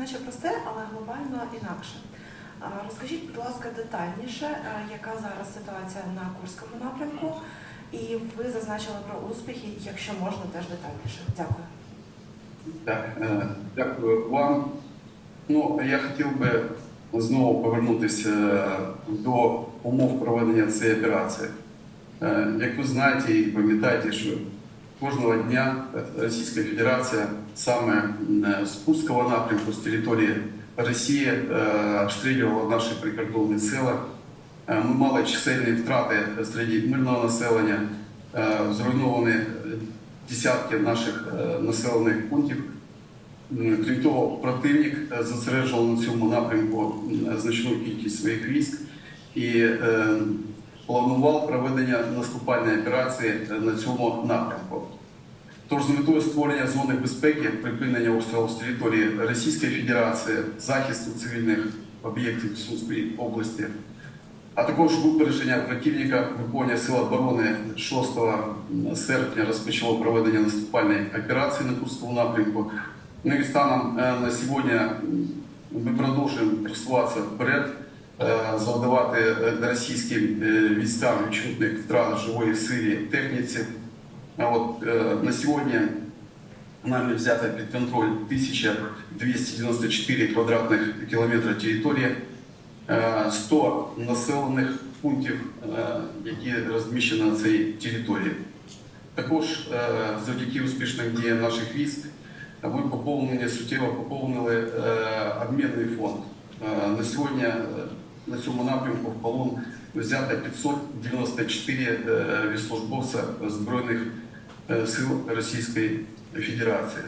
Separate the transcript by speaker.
Speaker 1: наче просте, але глобально інакше. Розкажіть, будь ласка, детальніше, яка зараз ситуація на Курському напрямку, і ви зазначили про успіхи, якщо можна, теж детальніше. Дякую.
Speaker 2: Так, е, дякую вам. Ну, я хотів би знову повернутися е, до умов проведення цієї операції. Е, Як ви знаєте і пам'ятаєте, що кожного дня Російська Федерація саме з Курського напрямку, з території Росії, е, обстрілювала наші прикордонні села. Е, Ми мали чисельні втрати серед мирного населення, е, зруйновані десятки наших населених пунктів. Крім того, противник зосереджував на цьому напрямку значну кількість своїх військ і планував проведення наступальної операції е, на цьому напрямку. Тож з метою створення зони безпеки, припинення обстрілу з території Російської Федерації, захисту цивільних об'єктів Сумської області, а також випередження противника виконання Сил оборони 6 серпня розпочало проведення наступальної операції на Курському напрямку. Ну і станом е, на сьогодні ми продовжуємо просуватися вперед, завдавати е, російським е, військам відчутних втрат живої силі техніці. А от е, на сьогодні нами взято під контроль 1294 квадратних кілометри території, е, 100 населених пунктів, е, які розміщені на цій території. Також е, завдяки успішним діям наших військ ми поповнені суттєво поповнили е, обмінний фонд. Е, На сьогодні е, на цьому напрямку в полон взято 594 е, військовослужбовця Збройних е, сил Російської Федерації.